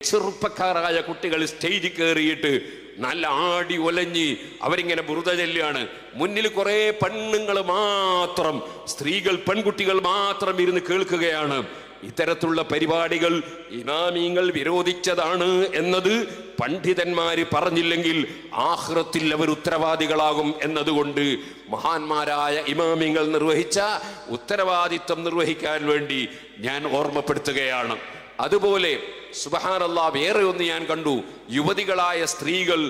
ചെറുപ്പക്കാരായ കുട്ടികൾ സ്റ്റേജിൽ കയറിയിട്ട് നല്ല ആടി ഒലഞ്ഞ് അവരിങ്ങനെ ബുറുത മുന്നിൽ കുറെ പെണ്ണുങ്ങൾ മാത്രം സ്ത്രീകൾ പെൺകുട്ടികൾ മാത്രം ഇരുന്ന് കേൾക്കുകയാണ്. ഇത്തരത്തിലുള്ള പരിപാടികൾ ഇമാമിങ്ങൾ വിരോധിച്ചതാണ് എന്നത് പണ്ഡിതന്മാര് പറഞ്ഞില്ലെങ്കിൽ ആഹ്റത്തിൽ അവർ ഉത്തരവാദികളാകും എന്നതുകൊണ്ട് മഹാന്മാരായ ഇമാമിങ്ങൾ നിർവഹിച്ച ഉത്തരവാദിത്വം നിർവഹിക്കാൻ വേണ്ടി ഞാൻ ഓർമ്മപ്പെടുത്തുകയാണ്. അതുപോലെ സുബഹാനല്ലാ വേറെ ഒന്ന് ഞാൻ കണ്ടു. യുവതികളായ സ്ത്രീകൾ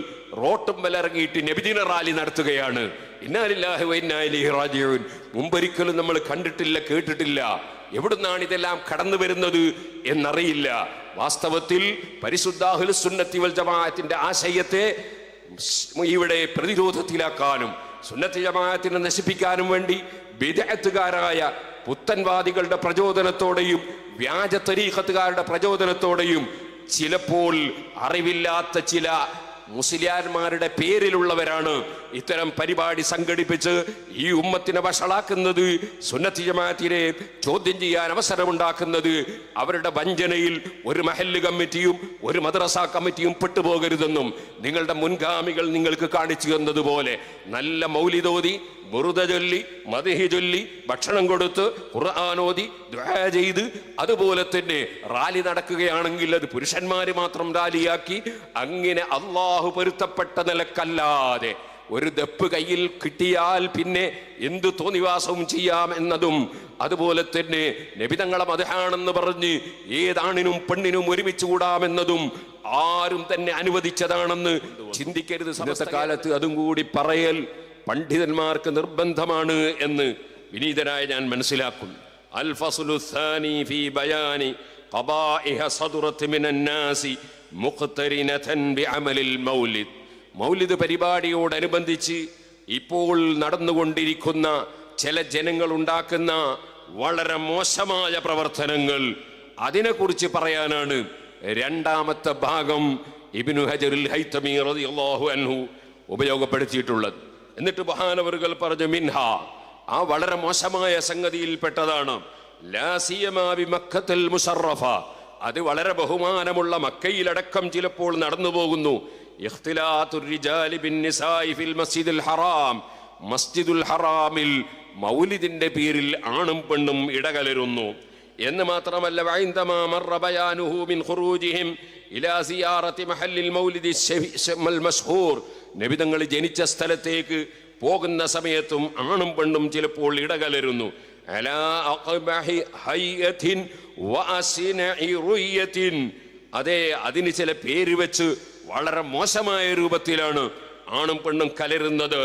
റോട്ടും വലിറങ്ങിയിട്ട് നബിദിന റാലി നടത്തുകയാണ്. ഇന്നാലില്ലാഹി വ ഇലൈഹി റാജിഊൻ. മുമ്പൊരിക്കലും നമ്മൾ കണ്ടിട്ടില്ല കേട്ടിട്ടില്ല. എവിടുന്നാണ് ഇതെല്ലാം കടന്നു വരുന്നത് എന്നറിയില്ല. വാസ്തവത്തിൽ പരിശുദ്ധാഹുൽ സുന്നത്തി വൽ ജമാഅത്തിന്റെ ആശയത്തെ ഇവിടെ പ്രതിരോധത്തിലാക്കാനും സുന്നത്തി ജമാഅത്തിനെ നശിപ്പിക്കാനും വേണ്ടി വിദഗ്ധകാരായ പുത്തൻവാദികളുടെ പ്രചോദനത്തോടെയും വ്യാജ തരീഖത്തുകാരുടെ പ്രചോദനത്തോടെയും ചിലപ്പോൾ അറിവില്ലാത്ത ചില മുസ്ലിയാന്മാരുടെ പേരിലുള്ളവരാണ് ഇത്തരം പരിപാടി സംഘടിപ്പിച്ച് ഈ ഉമ്മത്തിനെ വഷളാക്കുന്നത് സുന്നത്തി ജമാഅത്തിനെ ചോദ്യം ചെയ്യാൻ അവസരമുണ്ടാക്കുന്നത് അവരുടെ വഞ്ചനയിൽ ഒരു മഹല്ല് കമ്മിറ്റിയും ഒരു മദ്രസ കമ്മിറ്റിയും പെട്ടുപോകരുതെന്നും നിങ്ങളുടെ മുൻഗാമികൾ നിങ്ങൾക്ക് കാണിച്ചു തന്നതുപോലെ നല്ല മൗലിതോതി ബുറുദ ചൊല്ലി മതിഹി ചൊല്ലി ഭക്ഷണം കൊടുത്ത് ഖുർആാനോതി ചെയ്ത് അതുപോലെ തന്നെ റാലി നടക്കുകയാണെങ്കിൽ അത് പുരുഷന്മാർ മാത്രം റാലിയാക്കി അങ്ങനെ അള്ളാഹു പൊരുത്തപ്പെട്ട നിലക്കല്ലാതെ ഒരു ദപ്പ് കയ്യിൽ കിട്ടിയാൽ പിന്നെ എന്തു തോന്നിവാസവും ചെയ്യാം എന്നതും അതുപോലെ തന്നെ നബിതങ്ങളെ മതഹാണെന്ന് പറഞ്ഞ് ഏതാണിനും പെണ്ണിനും ഒരുമിച്ച് കൂടാമെന്നതും ആരും തന്നെ അനുവദിച്ചതാണെന്ന് ചിന്തിക്കരുത് ഇന്നത്തെ കാലത്ത് അതും കൂടി പറയൽ പണ്ഡിതന്മാർക്ക് നിർബന്ധമാണ് എന്ന് വിനീതനായ ഞാൻ മനസ്സിലാക്കുന്നു അൽ ഫസ്ലു الثاني في بيان قبائح صدرت من الناس مقترنة بعمل المولد മൗലിദ് പരിപാടിയോടനുബന്ധിച്ച് ഇപ്പോൾ നടന്നുകൊണ്ടിരിക്കുന്ന ചില ജനങ്ങൾ ഉണ്ടാക്കുന്ന വളരെ മോശമായ പ്രവർത്തനങ്ങൾ അതിനെക്കുറിച്ച് പറയാനാണ് രണ്ടാമത്തെ ഭാഗം ഇബിനു ഹജറുൽ ഹൈത്തമി റളിയല്ലാഹു അൻഹു ഉപയോഗപ്പെടുത്തിയിട്ടുള്ളത്. എന്നിട്ട് മഹാനവറുകൾ പറഞ്ഞു മിൻഹ ആ വളരെ മോശമായ സംഗതിയിൽപ്പെട്ടതാണ്. മുഷറഫ അത് വളരെ ബഹുമാനമുള്ള മക്കയിലടക്കം ചിലപ്പോൾ നടന്നു പോകുന്നു മസ്ജിദുൽ ഹറാം. മസ്ജിദുൽ ഹറാമിൽ മൗലിദിന്റെ പേരിൽ ആണും പെണ്ണും ഇടകലരുന്നു. എന്ന് മാത്രമല്ല നബിതങ്ങൾ ജനിച്ച സ്ഥലത്തേക്ക് പോകുന്ന സമയത്തും ആണും പെണ്ണും ചിലപ്പോൾ ഇടകലരുന്നു. അതെ അതിന് ചില പേര് വെച്ച് വളരെ മോശമായ രൂപത്തിലാണ് ആണും പെണ്ണും കലരുന്നത്.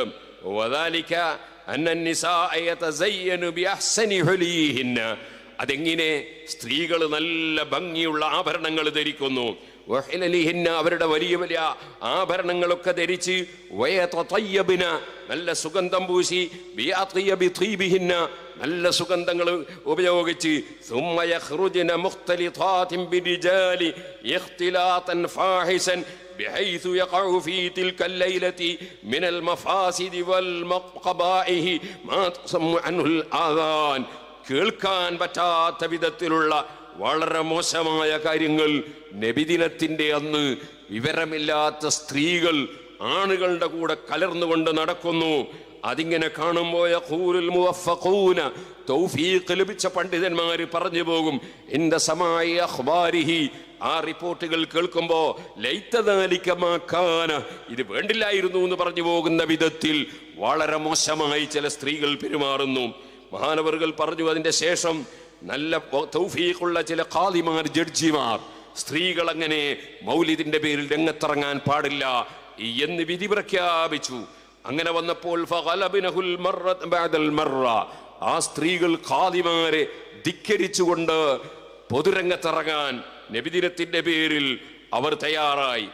അതെങ്ങനെ സ്ത്രീകൾ നല്ല ഭംഗിയുള്ള ആഭരണങ്ങൾ ധരിക്കുന്നു. അവരുടെ വലിയ വലിയ ആഭരണങ്ങളൊക്കെ ധരിച്ച് നല്ല സുഗന്ധം പൂശി നല്ല സുഗന്ധങ്ങൾ ഉപയോഗിച്ച് ثم يخرجن مختلطات بالرجال اختلاطا فاحشا بحيث يقع في تلك الليلة من المفاسد والقبائح ما تسمى عنه الآذان കേൾക്കാൻ പറ്റാത്ത വിധത്തിലുള്ള വളരെ മോശമായ കാര്യങ്ങൾ നബിദിനത്തിന്റെ അന്ന് വിവരമില്ലാത്ത സ്ത്രീകൾ ആണുകളുടെ കൂടെ കലർന്നുകൊണ്ട് നടക്കുന്നു അതിങ്ങനെ കാണുമ്പോൾ യഖൂലുൽ മുവഫഖൂന തൗഫീഖ് ലഭിച്ച പണ്ഡിതന്മാര് പറഞ്ഞു പോകും എന്റെ സമായ അഖ്ബാരിഹി ആ റിപ്പോർട്ടുകൾ കേൾക്കുമ്പോൾ ലൈത്തദാലിക്കമാക്കാന ഇത് വേണ്ടില്ലായിരുന്നു എന്ന് പറഞ്ഞു പോകുന്ന വിധത്തിൽ വളരെ മോശമായി ചില സ്ത്രീകൾ പെരുമാറുന്നു മഹാനവറുകൾ പറഞ്ഞു അതിന്റെ ശേഷം നല്ല തൗഫീഖുള്ള ചില ഖാദിമാർ ജഡ്ജിമാർ സ്ത്രീകൾ അങ്ങനെ മൗലിദിന്റെ പേരിൽ രംഗത്തിറങ്ങാൻ പാടില്ല എന്ന് വിധി പ്രഖ്യാപിച്ചു അങ്ങനെ വന്നപ്പോൾ. ആ സ്ത്രീകൾ ഖാദിമാരെ ധിക്കരിച്ചുകൊണ്ട് പൊതുരംഗത്തിറങ്ങാൻ നബിദിനത്തിന്റെ പേരിൽ അവർ തയ്യാറായി.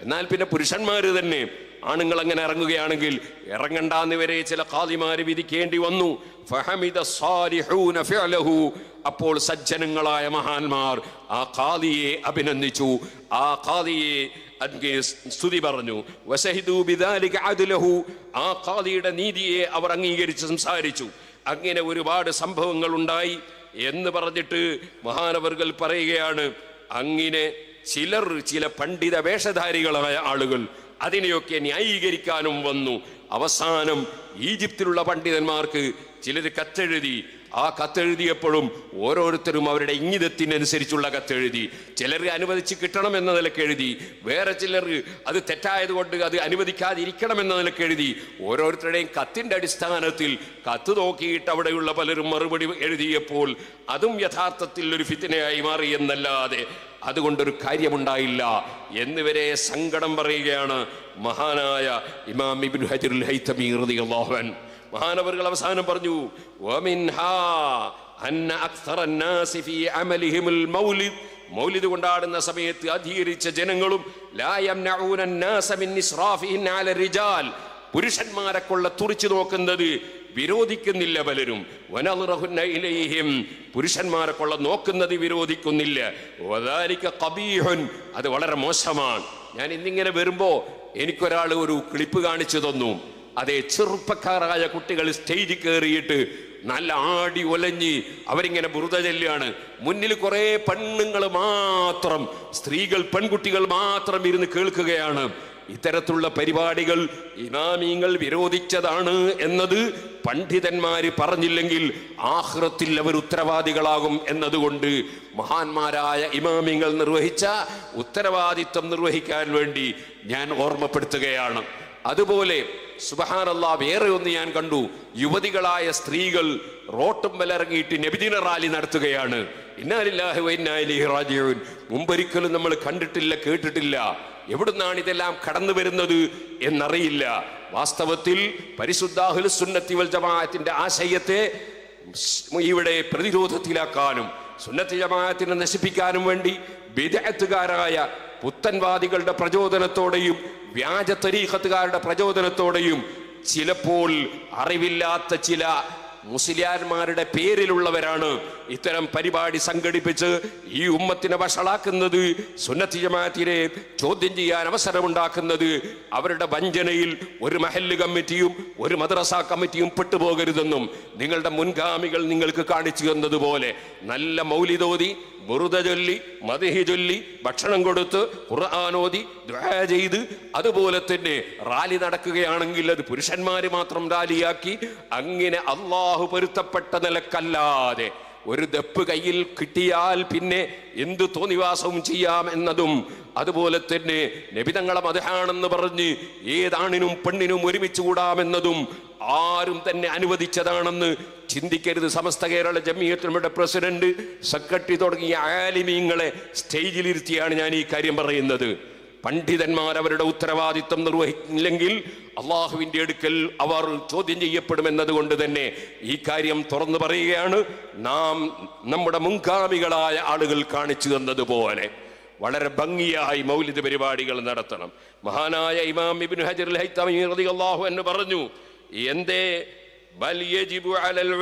എന്നാൽ പിന്നെ പുരുഷന്മാര് തന്നെ ആണുങ്ങൾ അങ്ങനെ ഇറങ്ങുകയാണെങ്കിൽ ഇറങ്ങണ്ടെന്ന് വരെ ചില കാതിമാര് വിധിക്കേണ്ടി വന്നു. അപ്പോൾ സജ്ജനങ്ങളായ മഹാന്മാർ ആ കാതിയെ അഭിനന്ദിച്ചു. ആ കാതിയെ സ്തുതി പറഞ്ഞു. ബിദാലിക ആ കാതിയുടെ നീതിയെ അവർ അംഗീകരിച്ച് സംസാരിച്ചു. അങ്ങനെ ഒരുപാട് സംഭവങ്ങൾ ഉണ്ടായി എന്ന് പറഞ്ഞിട്ട് മഹാനവർകൾ പറയുകയാണ്. അങ്ങനെ ചിലർ ചില പണ്ഡിത വേഷധാരികളായ ആളുകൾ അതിനെയൊക്കെ ന്യായീകരിക്കാനും വന്നു. അവസാനം ഈജിപ്തിലുള്ള പണ്ഡിതന്മാർക്ക് ചിലർ കത്തെഴുതി ആ കത്തെഴുതിയപ്പോഴും ഓരോരുത്തരും അവരുടെ ഇംഗിതത്തിനനുസരിച്ചുള്ള കത്തെഴുതി. ചിലർ അനുവദിച്ച് കിട്ടണം എന്ന നിലയ്ക്ക് എഴുതി. വേറെ ചിലർ അത് തെറ്റായതുകൊണ്ട് അത് അനുവദിക്കാതിരിക്കണം എന്ന നിലയ്ക്ക് എഴുതി. ഓരോരുത്തരുടെയും കത്തിന്റെ അടിസ്ഥാനത്തിൽ കത്ത് നോക്കിയിട്ട് അവിടെയുള്ള പലരും മറുപടി എഴുതിയപ്പോൾ അതും യഥാർത്ഥത്തിൽ ഒരു ഫിത്തിനയായി മാറി എന്നല്ലാതെ അതുകൊണ്ടൊരു കാര്യമുണ്ടായില്ല. എന്നിവരെ സങ്കടം പറയുകയാണ് മഹാനായ ഇമാം ഇബ്നു ഹജറുൽ റളിയല്ലാഹു അൻഹു. മഹാനവറുകൾ അവസാനം പറഞ്ഞു മൗലിദ് കൊണ്ടാടുന്ന സമയത്ത് അധീകരിച്ച ജനങ്ങളും പുരുഷന്മാരെ കൊള്ള തുറിച്ചു നോക്കുന്നത് വിരോധിക്കുന്നില്ല പലരും. വനലുറഹുനയിലേയും പുരുഷന്മാരെ കൊള്ള നോക്കുന്നത് വിരോധിക്കുന്നില്ല. അത് വളരെ മോശമാണ്. ഞാൻ ഇന്നിങ്ങനെ വരുമ്പോൾ എനിക്കൊരാൾ ഒരു ക്ലിപ്പ് കാണിച്ചു തന്നു. അതെ ചെറുപ്പക്കാരായ കുട്ടികൾ സ്റ്റേജിൽ കയറിയിട്ട് നല്ല ആടി ഒലഞ്ഞ് അവരിങ്ങനെ ബുറുത ചെല്ലുകയാണ്. മുന്നിൽ കുറെ പെണ്ണുങ്ങൾ മാത്രം സ്ത്രീകൾ പെൺകുട്ടികൾ മാത്രം ഇരുന്ന് കേൾക്കുകയാണ്. ഇത്തരത്തിലുള്ള പരിപാടികൾ ഇമാമിങ്ങൾ വിരോധിച്ചതാണ് എന്നത് പണ്ഡിതന്മാര് പറഞ്ഞില്ലെങ്കിൽ ആഹ്റത്തിൽ അവർ ഉത്തരവാദികളാകും എന്നതുകൊണ്ട് മഹാന്മാരായ ഇമാമിങ്ങൾ നിർവഹിച്ച ഉത്തരവാദിത്വം നിർവഹിക്കാൻ വേണ്ടി ഞാൻ ഓർമ്മപ്പെടുത്തുകയാണ്. അതുപോലെ സുബഹാനല്ല വേറെ ഒന്ന് ഞാൻ കണ്ടു. യുവതികളായ സ്ത്രീകൾ റോട്ടും വലിറങ്ങിയിട്ട് നബിദിന റാലി നടത്തുകയാണ്. മുമ്പൊരിക്കലും നമ്മൾ കണ്ടിട്ടില്ല കേട്ടിട്ടില്ല. എവിടുന്നാണ് ഇതെല്ലാം കടന്നു വരുന്നത് എന്നറിയില്ല. വാസ്തവത്തിൽ പരിശുദ്ധാഹുൽ സുന്നത്തി വൽ ജമാഅത്തിന്റെ ആശയത്തെ ഇവിടെ പ്രതിരോധത്തിലാക്കാനും സുന്നത്തി ജമാഅത്തിനെ നശിപ്പിക്കാനും വേണ്ടി വിദഗ്ധകാരായ പുത്തൻവാദികളുടെ പ്രചോദനത്തോടെയും വ്യാജ തരീഖത്തുകാരുടെ പ്രചോദനത്തോടെയും ചിലപ്പോൾ അറിവില്ലാത്ത ചില മുസ്ലിയാന്മാരുടെ പേരിലുള്ളവരാണ് ഇത്തരം പരിപാടി സംഘടിപ്പിച്ച് ഈ ഉമ്മത്തിനെ വഷളാക്കുന്നത് സുന്നത്തി ജമാഅത്തിനെ ചോദ്യം ചെയ്യാൻ അവസരമുണ്ടാക്കുന്നത് അവരുടെ വഞ്ചനയിൽ ഒരു മഹല്ല് കമ്മിറ്റിയും ഒരു മദ്രസ കമ്മിറ്റിയും പെട്ടുപോകരുതെന്നും നിങ്ങളുടെ മുൻഗാമികൾ നിങ്ങൾക്ക് കാണിച്ചു തന്നതുപോലെ നല്ല മൗലിതോതി ബുറുത ചൊല്ലി മതിഹി ചൊല്ലി ഭക്ഷണം കൊടുത്ത് ഖുർആാനോതി ചെയ്ത് അതുപോലെ തന്നെ റാലി നടക്കുകയാണെങ്കിൽ അത് പുരുഷന്മാർ മാത്രം റാലിയാക്കി അങ്ങനെ അള്ളാഹു പൊരുത്തപ്പെട്ട നിലക്കല്ലാതെ ഒരു ദപ്പ് കയ്യിൽ കിട്ടിയാൽ പിന്നെ എന്തു തോന്നിവാസവും ചെയ്യാം എന്നതും അതുപോലെ തന്നെ നബിതങ്ങളെ മതഹാണെന്ന് പറഞ്ഞ് ഏതാണിനും പെണ്ണിനും ഒരുമിച്ച് കൂടാമെന്നതും ആരും തന്നെ അനുവദിച്ചതാണെന്ന് ചിന്തിക്കരുത് സമസ്ത കേരള ജമീയത്തിനുടെ പ്രസിഡന്റ് സെക്രട്ടറി തുടങ്ങിയ ആലിമീങ്ങളെ സ്റ്റേജിലിരുത്തിയാണ് ഞാൻ ഈ കാര്യം പറയുന്നത്. പണ്ഡിതന്മാർ അവരുടെ ഉത്തരവാദിത്വം നിർവഹിക്കില്ലെങ്കിൽ അള്ളാഹുവിന്റെ അടുക്കൽ അവർ ചോദ്യം ചെയ്യപ്പെടുമെന്നത് കൊണ്ട് തന്നെ ഈ കാര്യം തുറന്നു പറയുകയാണ്. നാം നമ്മുടെ മുൻഗാമികളായ ആളുകൾ കാണിച്ചു തന്നതുപോലെ വളരെ ഭംഗിയായി മൗലിക പരിപാടികൾ നടത്തണം. മഹാനായ ഇമാം ഇബ്നു ഹജർ റളിയല്ലാഹു എന്ന് പറഞ്ഞു എന്തേ? ബൽ യജിബു അലൽ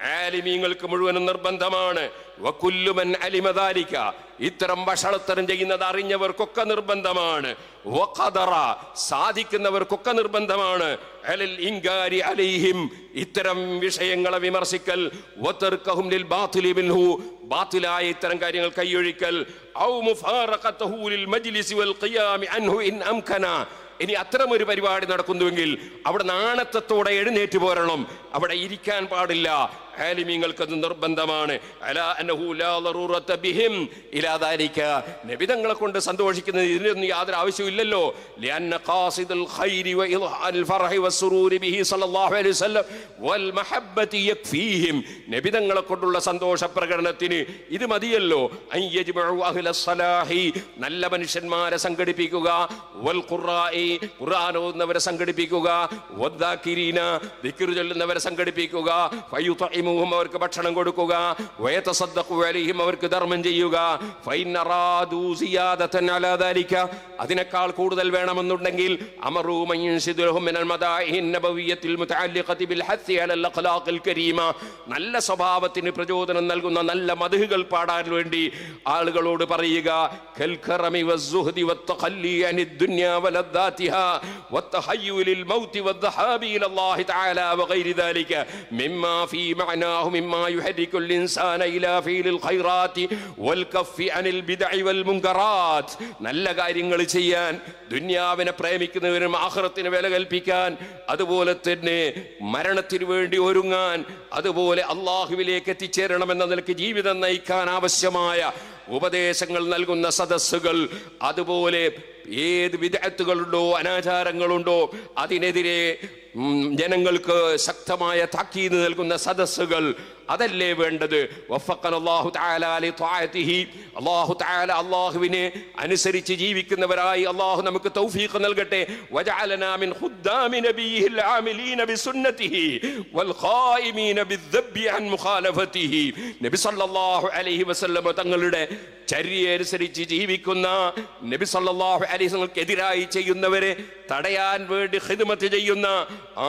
ആലിമീങ്ങൾക്ക് മുഴുവനും നിർബന്ധമാണ്. വകുല്ലുമൻ അലിമ ദാലിക. ഇത്തരം ഭക്ഷണത്തരം ചെയ്യുന്നത് അറിഞ്ഞവർക്കൊക്കെ നിർബന്ധമാണ്. വഖദറ സാധിക്കുന്നവർക്കൊക്കെ നിർബന്ധമാണ്. അലൽ ഇൻകാരി അലൈഹിം. ഇത്തരം വിഷയങ്ങളെ വിമർശിക്കൽ. വതർക്കഹും ലിൽ ബാത്തിലി മിൻഹു. ബാത്തിലായ ഇത്തരം കാര്യങ്ങൾ കൈയൊഴിക്കൽ. ഔ മുഫാറഖതഹു ലിൽ മജ്ലിസി വൽ ഖിയാമി അൻഹു ഇൻ അംകന ഇനി അത്തരം ഒരു പരിപാടി നടക്കുന്നുവെങ്കിൽ അവിടെ നാണത്തത്തോടെ എഴുന്നേറ്റ് പോരണം. അവിടെ ഇരിക്കാൻ പാടില്ല. ആലിമീങ്ങൾക്ക് അത് നിർബന്ധമാണ് നബിതങ്ങളെ കൊണ്ട് സന്തോഷിക്കുന്നത് ഇതിനൊന്നും യാതൊരു ആവശ്യമില്ലല്ലോ നബിതങ്ങളെ കൊണ്ടുള്ള സന്തോഷ പ്രകടനത്തിന് ഇത് മതിയല്ലോ. നല്ല മനുഷ്യന്മാരെ സംഘടിപ്പിക്കുക. ഖുർആൻ ഓതുന്നവരെ ചൊല്ലുന്നവരെ സംഘടിപ്പിക്കുക. ഫയുതഇമുഹും അവർക്ക് ഭക്ഷണം കൊടുക്കുക വയതസദ്ദഖു അലൈഹിം അവർക്ക് ധർമ്മം ചെയ്യുക ഫൈൻ അറാദു സിയാദതൻ അലാ ദാലിക അതിനേക്കാൾ കൂടുതൽ വേണമെന്നുണ്ടെങ്കിൽ അമറു മൻ യൻസിദുലഹും മിനൽ മദാഇഹിൻ നബവിയ്യത്തിൽ മുതഅല്ലിഖതി ബിൽ ഹസ്സി അലൽ അഖ്ലാഖിൽ കരീമ നല്ല സ്വഭാവത്തിന് പ്രചോദനം നൽകുന്ന നല്ല മധുകൾ പാടാൻ വേണ്ടി ആളുകളോട് പറയുക കൽഖറമി വസ്സുഹ്ദി വത്തഖല്ലി അനി ദുനിയ വലദ്ദാതിഹാ വത്തഹയ്യുലിൽ മൗതി വദ്ദഹാബി ഇലല്ലാഹി തആല വഗൈരി ذلك مما في معنى وجعلناه مما يحرك الإنسان إلى فعل الخيرات والكف عن البدع والمنكرات നല്ല കാര്യങ്ങൾ ചെയ്യാൻ ദുന്യാവിനെ പ്രേമിക്കുന്നവരും ആഹ്റത്തിന് വില കൽപ്പിക്കാൻ അതുപോലെ തന്നെ മരണത്തിന് വേണ്ടി ഒരുങ്ങാൻ അതുപോലെ അള്ളാഹുവിലേക്ക് എത്തിച്ചേരണമെന്ന നിലയ്ക്ക് ജീവിതം നയിക്കാൻ ആവശ്യമായ ഉപദേശങ്ങൾ നൽകുന്ന സദസ്സുകൾ അതുപോലെ ഏത് വിദഗ്ധകളുണ്ടോ അനാചാരങ്ങളുണ്ടോ അതിനെതിരെ ഉം, ജനങ്ങൾക്ക് ശക്തമായ താക്കീത് നൽകുന്ന സദസ്സുകൾ അതല്ലേ വേണ്ടത്? അള്ളാഹുവിനെ തആല അല്ലാഹു തആല അല്ലാഹുവിനെ അനുസരിച്ച് ജീവിക്കുന്നവരായി അല്ലാഹു നമുക്ക് തൗഫീഖ് നൽകട്ടെ. വജഅലനാ മിൻ ഖുദ്ദാമി വൽ അൻ മുഖാലഫതിഹി നബി സല്ലല്ലാഹു അലൈഹി വസല്ലം തങ്ങളുടെ ചര്യ അനുസരിച്ച് ജീവിക്കുന്ന നബി സല്ലല്ലാഹു അലൈഹി വസല്ലമക്കെതിരായി ചെയ്യുന്നവരെ തടയാൻ വേണ്ടി ഹിദ്മത്ത് ചെയ്യുന്ന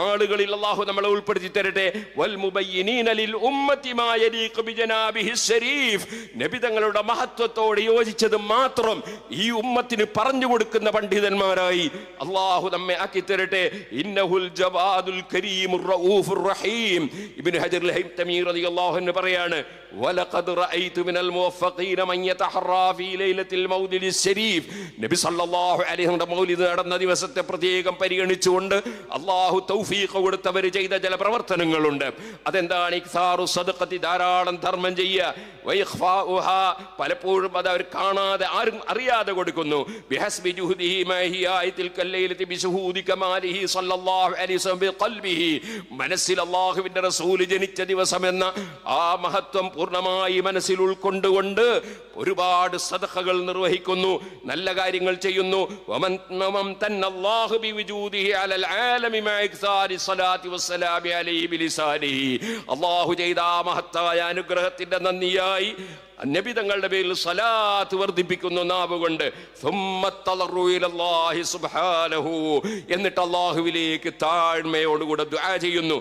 ആളുകളിൽ അള്ളാഹു നമ്മളെ ഉൾപ്പെടുത്തി തരട്ടെ. വൽ മുബയ്യിനീന ലിൽ ഉമ്മത്തി മാ യലീഖു ബിജനാബിഹി ശരീഫ്. നബി തങ്ങളുടെ മഹത്വത്തോട് യോജിച്ചത് മാത്രം ഈ ഉമ്മത്തിന് പറഞ്ഞു കൊടുക്കുന്ന പണ്ഡിതന്മാരായി അള്ളാഹു നമ്മെ ആക്കി തരട്ടെ. ഇന്നഹുൽ ജവാദുൽ കരീമുർ റഊഫുർ റഹീം. ഇബ്നു ഹജർ ഹൈതമി റളിയല്ലാഹു അൻഹു പറയാണ് വലഖദ് റഅയ്തു മിനൽ മുവഫഖീന മൻ യതഹറാ ഫീ ലൈലത്തിൽ മൗലിദിൽ ശരീഫ്. നബി സല്ലല്ലാഹു അലൈഹി വസല്ലം മൗലിദ് നടന്ന ദിവസത്തെ പ്രത്യേകം പരിഗണിച്ചുകൊണ്ട് അള്ളാഹു തൗഫീഖ് കൊടുത്തവർ ചെയ്ത ചില പ്രവർത്തനങ്ങളുണ്ട്. അതെന്താണ്? ഇക്സാറു സദഖത്തി ധാരാളം ധർമ്മം ചെയ്യുക പലപ്പോഴും അത് അവർ കാണാതെ ആരും അറിയാതെ കൊടുക്കുന്നു. മനസ്സിൽ അള്ളാഹുവിന്റെ റസൂൽ ജനിച്ച ദിവസം എന്ന ആ മഹത്വം പൂർണമായി മനസ്സിൽ ഉൾക്കൊണ്ടുകൊണ്ട് ഒരുപാട് സദഹകൾ നിർവഹിക്കുന്നു. നല്ല കാര്യങ്ങൾ ചെയ്യുന്നു. വമൻ വമൻ بوجوده على അലൽ ആലമി إكثار الصلاة والسلام വസ്സലാമി അലൈഹി الله ആ മഹത്തായ അനുഗ്രഹത്തിന്റെ നന്ദിയായി നബി തങ്ങളുടെ പേരിൽ സലാത്ത് വർദ്ധിപ്പിക്കുന്നു നാവുകൊണ്ട്. എന്നിട്ട് അള്ളാഹുവിലേക്ക് താഴ്മയോടുകൂടെ ദുആ ചെയ്യുന്നു.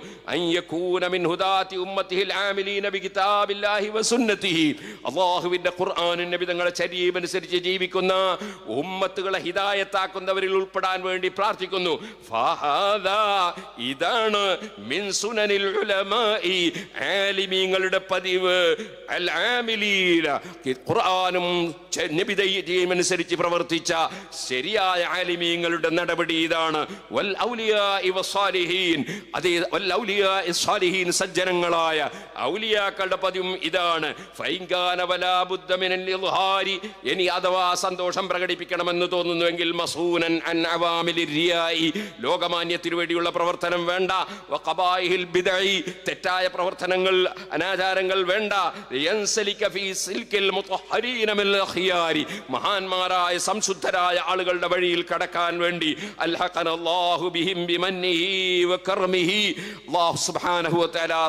അള്ളാഹുവിന്റെ ഖുർആാനും നബി തങ്ങളുടെ ശരീരമനുസരിച്ച് ജീവിക്കുന്ന ഉമ്മത്തുകളെ ഹിതായത്താക്കുന്നവരിൽ ഉൾപ്പെടാൻ വേണ്ടി പ്രാർത്ഥിക്കുന്നു. ഇതാണ് മിൻ സുനനിൽ പതിവ്. അൽ ആമിലീൻ ആമിലീന ഖുർആാനും നബിതയും അനുസരിച്ച് പ്രവർത്തിച്ച ശരിയായ ആലിമീങ്ങളുടെ നടപടി ഇതാണ്. വൽ അതേ വൽ സജ്ജനങ്ങളായ ഔലിയാക്കളുടെ പതിവും ഇതാണ്. ഇനി അഥവാ സന്തോഷം പ്രകടിപ്പിക്കണമെന്ന് തോന്നുന്നുവെങ്കിൽ മസൂനൻ അൻ അവാമിലി റിയായി ലോകമാന്യത്തിനു വേണ്ടിയുള്ള പ്രവർത്തനം വേണ്ട. തെറ്റായ പ്രവർത്തനങ്ങൾ അനാചാരങ്ങൾ വേണ്ട. മഹാന്മാരായ സംശുദ്ധരായ ആളുകളുടെ വഴിയിൽ കടക്കാൻ വേണ്ടി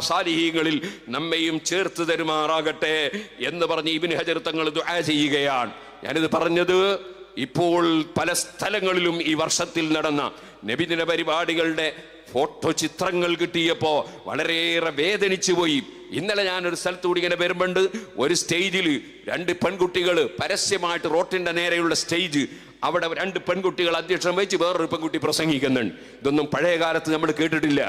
സാലിഹീങ്ങളിൽ നമ്മയും ചേർത്ത് തരുമാറാകട്ടെ എന്ന് പറഞ്ഞ് ഇബ്നു ഹജർ തങ്ങൾ ദുആ ചെയ്യുകയാണ്. ഞാനിത് പറഞ്ഞത് ഇപ്പോൾ പല സ്ഥലങ്ങളിലും ഈ വർഷത്തിൽ നടന്ന നബിദിന പരിപാടികളുടെ ഫോട്ടോ ചിത്രങ്ങൾ കിട്ടിയപ്പോൾ വളരെയേറെ വേദനിച്ചു പോയി ഇന്നലെ ഞാൻ ഒരു സ്ഥലത്തൂടി ഇങ്ങനെ വരുമ്പോണ്ട് ഒരു സ്റ്റേജിൽ രണ്ട് പെൺകുട്ടികൾ പരസ്യമായിട്ട് റോട്ടിന്റെ നേരെയുള്ള സ്റ്റേജ് അവിടെ രണ്ട് പെൺകുട്ടികൾ അധ്യക്ഷം വഹിച്ച് വേറൊരു പെൺകുട്ടി പ്രസംഗിക്കുന്നുണ്ട്. ഇതൊന്നും പഴയ കാലത്ത് നമ്മൾ കേട്ടിട്ടില്ല.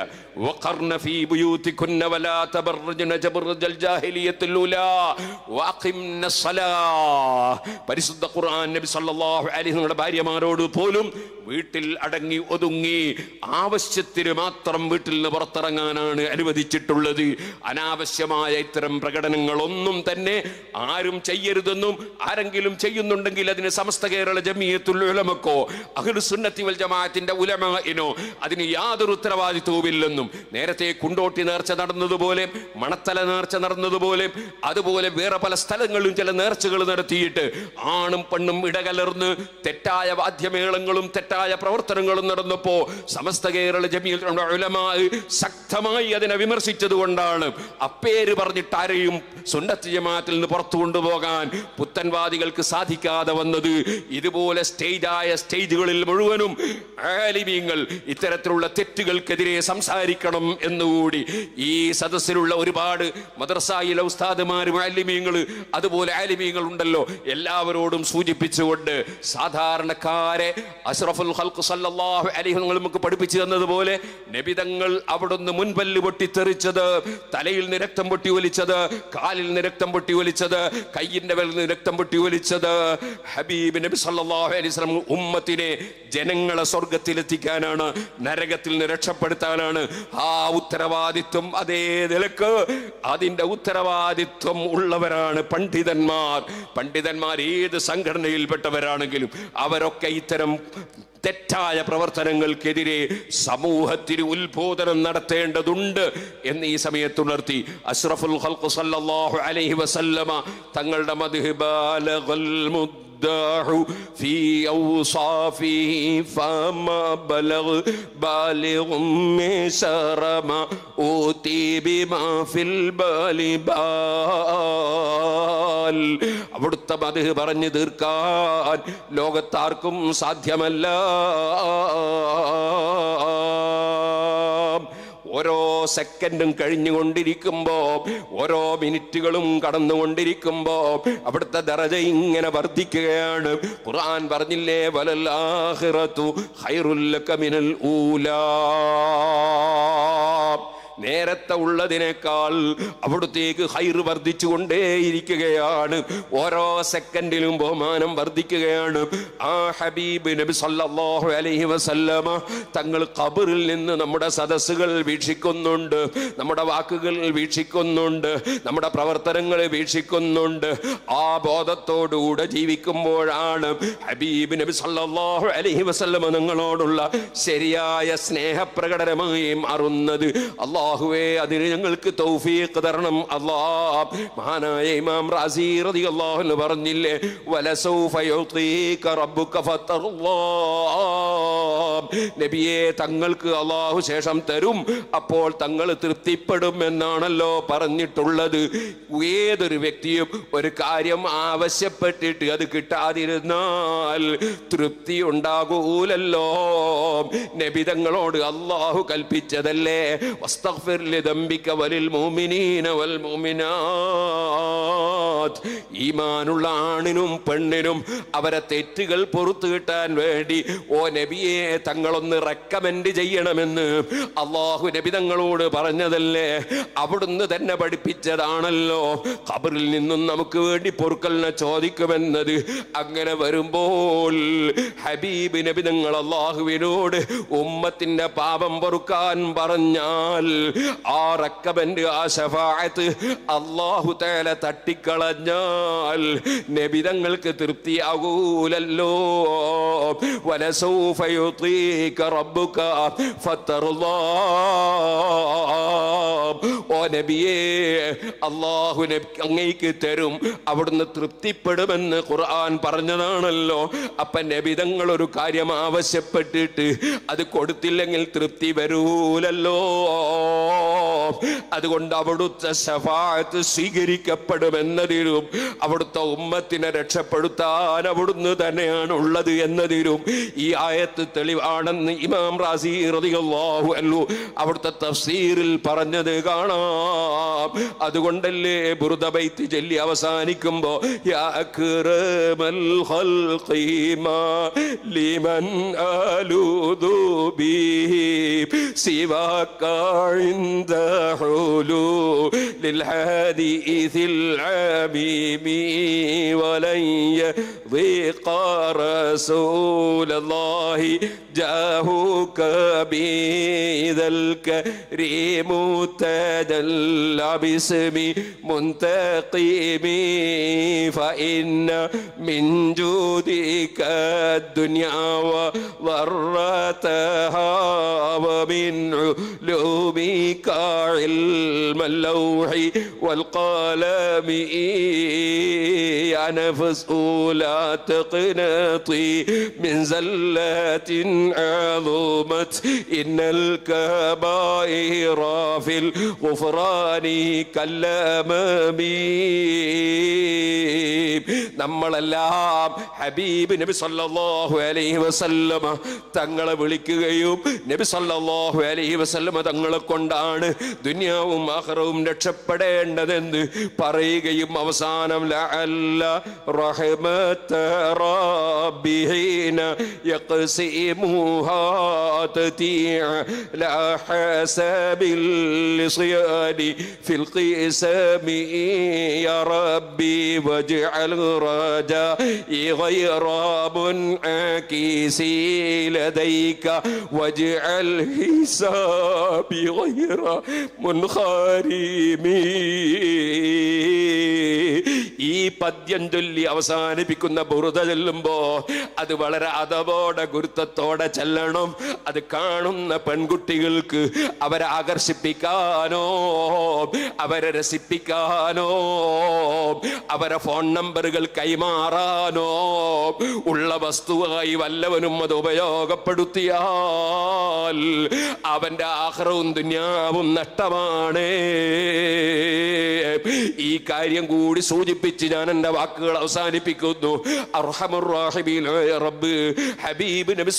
പരിശുദ്ധ ഖുർആൻ നബി സല്ലല്ലാഹു അലൈഹി വസല്ലമയുടെ ഭാര്യമാരോട് പോലും വീട്ടിൽ അടങ്ങി ഒതുങ്ങി ആവശ്യത്തിന് മാത്രം വീട്ടിൽ നിന്ന് പുറത്തിറങ്ങാനാണ് അനുവദിച്ചിട്ടുള്ളത്. അനാവശ്യമായ ഇത്തരം പ്രകടനങ്ങളൊന്നും തന്നെ ആരും ചെയ്യരുതെന്നും ആരെങ്കിലും ചെയ്യുന്നുണ്ടെങ്കിൽ അതിന് സമസ്ത കേരള ജമിയത്തുൽ ഉലമക്കോ അഹ്ലു സുന്നത്തി വൽ ജമാഅത്തിന്റെ ഉലമയിനോ അതിന് യാതൊരു ഉത്തരവാദിത്വവുമില്ലെന്നും നേരത്തെ കുണ്ടോട്ടി നേർച്ച നടന്നതുപോലെ മണത്തല നേർച്ച നടന്നതുപോലെ അതുപോലെ വേറെ പല സ്ഥലങ്ങളിലും ചില നേർച്ചകൾ നടത്തിയിട്ട് ആണും പെണ്ണും ഇടകലർന്ന് തെറ്റായ വാദ്യമേളങ്ങളും തെറ്റായ പ്രവർത്തനങ്ങളും നടന്നപ്പോ സമസ്ത കേരള ജമിയൽ ഉലമ ശക്തമായി അതിനെ വിമർശിച്ചത് കൊണ്ടാണ് അപ്പേര് പറഞ്ഞിട്ട് ആരെയും സുന്നത്ത് ജമാഅത്തിൽ നിന്ന് പുറത്തു കൊണ്ടുപോകാൻ പുത്തൻവാദികൾക്ക് സാധിക്കാതെ വന്നത് ഇതുപോലെ സ്റ്റേജായ സ്റ്റേജുകളിൽ മുഴുവനും ആലിമീങ്ങൾ ഇത്തരത്തിലുള്ള തെറ്റുകൾക്കെതിരെ സംസാരിക്കണം എന്നുകൂടി ഈ സദസ്സിലുള്ള ഒരുപാട് മദ്രസായിലെ ഉസ്താദുമാരും ആലിമീങ്ങൾ അതുപോലെ ആലിമീങ്ങൾ ഉണ്ടല്ലോ എല്ലാവരോടും സൂചിപ്പിച്ചുകൊണ്ട് സാധാരണക്കാരെ അഷ്റഫുൽ ഖൽഖ് സല്ലല്ലാഹു അലൈഹി നിങ്ങൾ നമുക്ക് പഠിപ്പിച്ചു തന്നതുപോലെ നബിതങ്ങൾ അവിടുന്ന് മുൻപല്ല് പൊട്ടിത്തെറിച്ചത് തലയിൽ നിന്ന് രക്തം പൊട്ടി ഒലിച്ചത് കാലിൽ നിന്ന് രക്തം പൊട്ടി ഒലിച്ചത് കയ്യിന്റെ മേൽ നിന്ന് രക്തം പൊട്ടി ഒലിച്ചത്. ഹബീബ് നബി അലൈഹി വസല്ലം ഉമ്മത്തിനെ ജനങ്ങളെ സ്വർഗത്തിലെത്തിക്കാനാണ് നരകത്തിൽ നിന്ന് രക്ഷപ്പെടുത്താനാണ് ആ ഉത്തരവാദിത്വം. അതേ നിലയ്ക്ക് അതിന്റെ ഉത്തരവാദിത്വം ഉള്ളവരാണ് പണ്ഡിതന്മാർ. പണ്ഡിതന്മാർ ഏത് സംഘടനയിൽപ്പെട്ടവരാണെങ്കിലും അവരൊക്കെ ഇത്തരം തെറ്റായ പ്രവർത്തനങ്ങൾക്കെതിരെ സമൂഹത്തിന് ഉത്ബോധനം നടത്തേണ്ടതുണ്ട് എന്ന് ഈ സമയത്ത് ഉണർത്തി. അഷ്റഫുൽ ഖൽഖ് സല്ലല്ലാഹു അലൈഹി വസല്ലമ തങ്ങളുടെ മധുബാലകൽ ബാലഗൽ المداح في أوصافه فما بلغ بالغ مسار ما أوتي بما في البال بال അവിടുത്തെ മത് പറഞ്ഞു തീർക്കാൻ ലോകത്താർക്കും സാധ്യമല്ല ഓരോ സെക്കൻഡും കഴിഞ്ഞുകൊണ്ടിരിക്കുമ്പോ ഓരോ മിനിറ്റുകളും കടന്നുകൊണ്ടിരിക്കുമ്പോ അവിടുത്തെ ദറജ ഇങ്ങനെ വർദ്ധിക്കുകയാണ്. ഖുർആൻ പറഞ്ഞില്ലേ വലല്ലാഹിറത്തു ലക മിനൽ ഊലാ. നേരത്തെ ഉള്ളതിനേക്കാൾ അവിടുത്തേക്ക് ഹൈർ വർദ്ധിച്ചുകൊണ്ടേയിരിക്കുകയാണ്. ഓരോ സെക്കൻഡിലും ബഹുമാനം വർദ്ധിക്കുകയാണ്. ആ ഹബീബ് നബി സല്ലാഹു അലഹി വസല്ലമ തങ്ങൾ കബറിൽ നിന്ന് നമ്മുടെ സദസ്സുകൾ വീക്ഷിക്കുന്നുണ്ട്. നമ്മുടെ വാക്കുകൾ വീക്ഷിക്കുന്നുണ്ട്. നമ്മുടെ പ്രവർത്തനങ്ങൾ വീക്ഷിക്കുന്നുണ്ട്. ആ ബോധത്തോടുകൂടെ ജീവിക്കുമ്പോഴാണ് ഹബീബ് നബി സല്ലാഹു അലഹി വസല്ലമ നിങ്ങളോടുള്ള ശരിയായ സ്നേഹപ്രകടനമായി മാറുന്നത് അള്ളാഹുവേ അതിന് ഞങ്ങൾക്ക് തൗഫീഖ് തരണം. അള്ളാഹ് മഹാനായ ഇമാം റാസി റതി അള്ളാഹു എന്ന് പറഞ്ഞില്ലേ നബിയെ തങ്ങൾക്ക് അള്ളാഹു ശേഷം തരും. അപ്പോൾ തങ്ങൾ തൃപ്തിപ്പെടും എന്നാണല്ലോ പറഞ്ഞിട്ടുള്ളത്. ഏതൊരു വ്യക്തിയും ഒരു കാര്യം ആവശ്യപ്പെട്ടിട്ട് അത് കിട്ടാതിരുന്നാൽ തൃപ്തി ഉണ്ടാകൂലല്ലോ. നബിതങ്ങളോട് അള്ളാഹു കൽപ്പിച്ചതല്ലേ? വസ്തഗ്ഫിർ ലിദംബിക لذنبك വൽ മുഅ്മിനാത്ത് ഈമാനുള്ള ആണിനും പെണ്ണിനും അവരെ തെറ്റുകൾ പുറത്തു കിട്ടാൻ വേണ്ടി ഓ നബിയെ തങ്ങളൊന്ന് റെക്കമെൻഡ് ചെയ്യണമെന്ന് അള്ളാഹു നബി തങ്ങളോട് പറഞ്ഞതല്ലേ? അവിടുന്ന് തന്നെ പഠിപ്പിച്ചതാണല്ലോ. ഖബറിൽ നിന്നും നമുക്ക് വേണ്ടി പൊറുക്കലിനെ ചോദിക്കുമെന്നത് അങ്ങനെ വരുമ്പോൾ ഹബീബ് നബി തങ്ങൾ അള്ളാഹുവിനോട് ഉമ്മത്തിന്റെ പാപം പൊറുക്കാൻ പറഞ്ഞാൽ ആ റക്കബന്റ് ആ ശഫാഅത്ത് അള്ളാഹു തേല തട്ടിക്കളഞ്ഞാൽ നബിതങ്ങൾക്ക് തൃപ്തിയാകൂലല്ലോ. വലസൗഫ യുതീക റബ്ബുക ഓ നബിയേ അള്ളാഹു നബി അങ്ങേക്ക് തരും. അവിടുന്ന് തൃപ്തിപ്പെടുമെന്ന് ഖുർആൻ പറഞ്ഞതാണല്ലോ. അപ്പ നബിതങ്ങൾ ഒരു കാര്യം ആവശ്യപ്പെട്ടിട്ട് അത് കൊടുത്തില്ലെങ്കിൽ തൃപ്തി വരൂലല്ലോ. അതുകൊണ്ട് അവിടുത്തെ ശഫാത്ത് സ്വീകരിക്കപ്പെടുമെന്നതിലും അവിടുത്തെ ഉമ്മത്തിനെ രക്ഷപ്പെടുത്താൻ അവിടുന്ന് തന്നെയാണ് ഉള്ളത് എന്നതിലും ഈ ആയത്ത് തെളിവാണെന്ന് ഇമാം റാസി റളിയല്ലാഹു അൻഹു അവിടുത്തെ തഫ്സീറിൽ പറഞ്ഞത് കാണാം. അതുകൊണ്ടല്ലേ ബുറുദബൈത്ത് ചൊല്ലി അവസാനിക്കുമ്പോ യാ അക്രമൽ ഖൽഖി മാ ലിമൻ അലൂദു ബിഹി സിവാക عند حلول للحديث العميم ولن يضيق رسول الله جاهك بذا الكريم تجلى باسم منتقم فإن من جودك الدنيا وضرتها ومن علومك علم اللوح والقلم يا نفس لا تقنطي من زلات عظمت إن الكبائر في الغفران كالأمام നമ്മളെല്ലാം ഹബീബ് നബി സല്ലല്ലാഹു അലൈഹി വസല്ലമ തങ്ങളെ വിളിക്കുകയും നബി സല്ലല്ലാഹു അലൈഹി വസല്ലമ തങ്ങളെ കൊണ്ടാണ് ദുനിയാവും ആഖിറവും രക്ഷപ്പെടേണ്ടതെന്ന് പറയുകയും അവസാനം ലഅല്ല റഹ്മത റബ്ബിഹീന ها تطيع لا حساب اللصيان في القسام. يا ربي واجعل رجائي غير منعكس لديك واجعل حسابي غير منخرمي ഈ പദ്യം ചൊല്ലി അവസാനിപ്പിക്കുന്ന ബുറുത ചൊല്ലുമ്പോ അത് വളരെ അതവോടെ ഗുരുത്വത്തോടെ ചെല്ലണം. അത് കാണുന്ന പെൺകുട്ടികൾക്ക് അവരെ ആകർഷിപ്പിക്കാനോ അവരെ രസിപ്പിക്കാനോ അവരെ ഫോൺ നമ്പറുകൾ കൈമാറാനോ ഉള്ള വസ്തുവായി വല്ലവനും അത് ഉപയോഗപ്പെടുത്തിയാൽ അവന്റെ ആഹ്റവും ദുന്യാവും നഷ്ടമാണ്. ഈ കാര്യം കൂടി സൂചിപ്പിച്ച് ഞാൻ എന്റെ വാക്കുകൾ അവസാനിപ്പിക്കുന്നു. ഹബീബ് നബി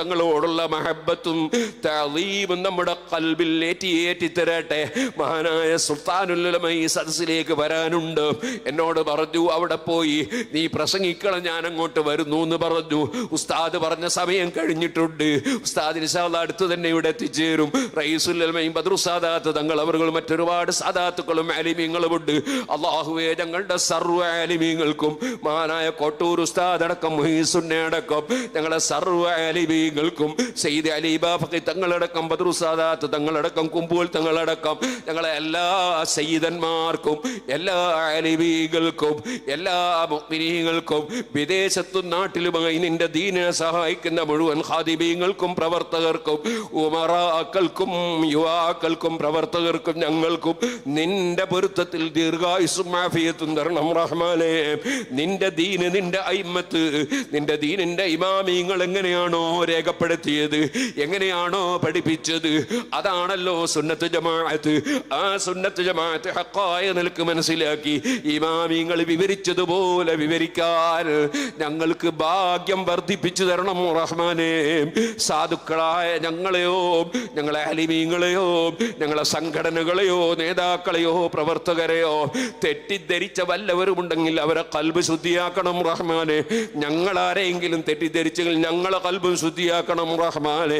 തങ്ങളോടുള്ള മഹബത്തും തഅലീമും നമ്മുടെ കൽബിൽ ഏറ്റിയേറ്റി ഏറ്റി തരട്ടെ മഹാനായ സുൽത്താനുല്ലമ ഈ സദസ്സിലേക്ക് വരാനുണ്ട്. എന്നോട് പറഞ്ഞു അവിടെ പോയി നീ പ്രസംഗിക്കണം ഞാൻ അങ്ങോട്ട് വരുന്നു എന്ന് പറഞ്ഞു. ഉസ്താദ് പറഞ്ഞ സമയം കഴിഞ്ഞിട്ടുണ്ട്. ഉസ്താദ് ഇൻഷാല്ല അടുത്ത് തന്നെ ഇവിടെ എത്തിച്ചേരും. റയീസുല്ലമയും ബദ്രുസാദാത്ത് തങ്ങൾ അവർ മറ്റൊരുപാട് സാദാത്തുക്കളും ആലിമീങ്ങളുമുണ്ട് അള്ളാഹുവെ ഞങ്ങളുടെ സർവ ആലിമീങ്ങൾക്കും മഹാനായ കൊട്ടൂർ ഉസ്താദ് അടക്കം മുഹീസുന്നെ അടക്കം ഞങ്ങളുടെ സർവ ആലിമീങ്ങൾക്കും സെയ്ദ് അലിബാഫി തങ്ങളടക്കം ബദ്രുസാദാത്ത് തങ്ങളടക്കം കുമ്പൂൽ തങ്ങളടക്കം ഞങ്ങളെ എല്ലാ സയ്യിദന്മാർക്കും എല്ലാ അലിബീകൾക്കും എല്ലാ മുഅ്മിനീങ്ങൾക്കും വിദേശത്തും നാട്ടിലുമായി നിന്റെ ദീനെ സഹായിക്കുന്ന മുഴുവൻ ഖാദിബീങ്ങൾക്കും പ്രവർത്തകർക്കും ഉമറാക്കൾക്കും യുവാക്കൾക്കും പ്രവർത്തകർക്കും ഞങ്ങൾക്കും നിന്റെ പൊരുത്തത്തിൽ ദീർഘായുസും നിന്റെ ദീന് നിന്റെ അയിമത്ത് നിന്റെ ദീനിന്റെ ഇമാമിങ്ങൾ എങ്ങനെയാണോ രേഖപ്പെടുത്തിയത് എങ്ങനെയാണോ പഠിപ്പിച്ചത് അതാണല്ലോ സുന്നത്ത് ജമാഅത്ത്. ആ സുന്നത്ത് ജമാഅത്ത് ഹക്കായ നിലയ്ക്ക് മനസ്സിലാക്കി ഇമാമിങ്ങൾ വിവരിച്ചതുപോലെ വിവരിക്കാൻ ഞങ്ങൾക്ക് ഭാഗ്യം വർദ്ധിപ്പിച്ചു തരണം റഹ്മാനെ? സാധുക്കളായ ഞങ്ങളെയോ ഞങ്ങളെ അലിമീങ്ങളെയോ ഞങ്ങളെ സംഘടനകളെയോ നേതാക്കളെയോ പ്രവർത്തകരെയോ തെറ്റിദ്ധരിച്ച വല്ലവരുമുണ്ടെങ്കിൽ അവരെ കൽബ് ശുദ്ധിയാക്കണം റഹ്മാനെ. ഞങ്ങൾ ആരെയെങ്കിലും തെറ്റിദ്ധരിച്ചെങ്കിൽ ഞങ്ങളെ കൽബും ശുദ്ധിയാക്കണം റഹ്മാനെ.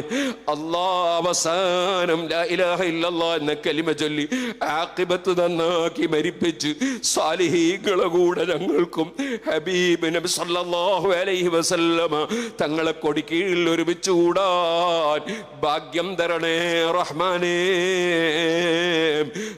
അള്ളാ അവസാനം ഇലാഹ എന്ന കലിമ ചൊല്ലി ആക്കിബത്ത് നന്നാക്കി മരിപ്പിച്ച് സാലിഹീകളെ കൂടെ ഞങ്ങൾക്കും ഹബീബ് നബി സല്ലല്ലാഹു അലൈഹി വസല്ലമ തങ്ങളെ കൊടി കീഴിൽ ഒരുമിച്ച് കൂടാൻ ഭാഗ്യം തരണേ റഹ്മാനേ.